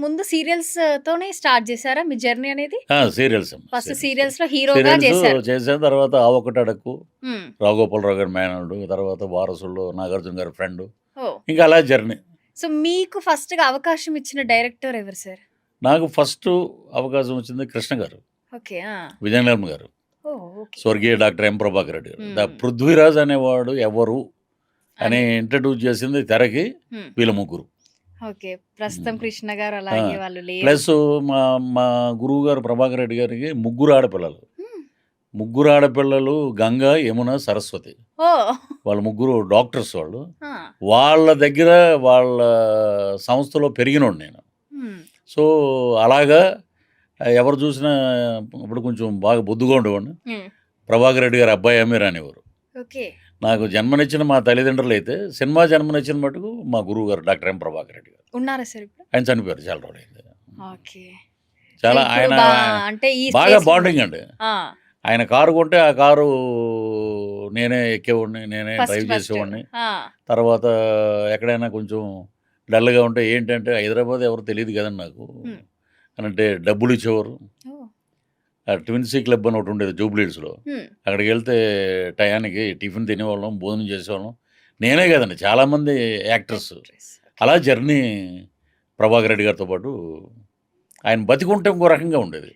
ముందు సీరియల్స్ తోనే స్టార్ట్ చేశారా మీ జర్నీ అనేది? సీరియల్స్ ఫస్ట్ సీరియల్స్‌లో హీరోగా సీరియల్స్ చేశారు. చేసిన తర్వాత ఆ ఒకటి అడక్కు. రాఘోపాలరావు గారి మేనల్డ్ తర్వాత వారసుల్లో నాగార్జున గారి ఫ్రెండ్! ఇంకా అలా జర్నీ సో మీకు ఫస్ట్‌గా అవకాశం ఇచ్చిన డైరెక్టర్ ఎవరు సార్? నాకు ఫస్ట్ అవకాశం వచ్చింది కృష్ణ గారు ఓకే. ఆ! విజయనిర్మ గారు. స్వర్గీయ డాక్టర్ ఎం ప్రభాకర్ రెడ్డి గారు ద. పృథ్వీరాజ్ అనేవాడు ఎవరు అని. ఇంట్రడ్యూస్ చేసింది తెరకి. వీళ్ళ ముగ్గురు ఓకే. ప్రస్తుతం. కృష్ణ గారు అలాగే. వాళ్ళు లేరు. ప్లస్ మా మా గురువు గారు ప్రభాకర్ రెడ్డి గారికి ముగ్గురు ఆడపిల్లలు. ముగ్గురు ఆడపిల్లలు గంగ యమున సరస్వతి! వాళ్ళ ముగ్గురు డాక్టర్స్ వాళ్ళు ఆ! వాళ్ళ దగ్గర వాళ్ళ సంస్థలో పెరిగినోడు నేను. సో అలాగా ఎవరు చూసినా ఇప్పుడు కొంచెం బాగా బొద్దుగా ఉండేవాడిని. ప్రభాకర్ రెడ్డి గారు అబ్బాయి అమీర్ అనేవారు. నాకు జన్మనిచ్చిన మా తల్లిదండ్రులు అయితే సినిమా జన్మనిచ్చిన మటుకు మా గురువు గారు డాక్టర్ ఎం ప్రభాకర్ రెడ్డి గారు ఉన్నారా సార్? ఆయన చనిపోయారు చాలా రోజులైంది ఓకే. చాలా ఆయన అంటే బాగా బాండింగ్ అండి! ఆయన కారు కొంటే ఆ కారు నేనే ఎక్కేవాడిని నేనే డ్రైవ్. చేసేవాడిని! తర్వాత ఎక్కడైనా కొంచెం డల్గా ఉంటే ఏంటంటే హైదరాబాద్ ఎవరు తెలియదు కదండి నాకు అంటే డబ్బులు ఇచ్చేవారు ఓహ్! ఆ ట్విన్సీ క్లబ్ అని ఒకటి ఉండేది జూబ్లీడ్స్లో హ్మ్. అక్కడికి వెళ్తే టయానికి టిఫిన్ తినేవాళ్ళం భోజనం చేసేవాళ్ళం నేనే కదండి చాలామంది యాక్టర్స్ యాక్ట్రెస్. అలా జర్నీ ప్రభాకర్ రెడ్డి గారితో పాటు ఆయన బతికుంటే ఇంకో రకంగా ఉండేది.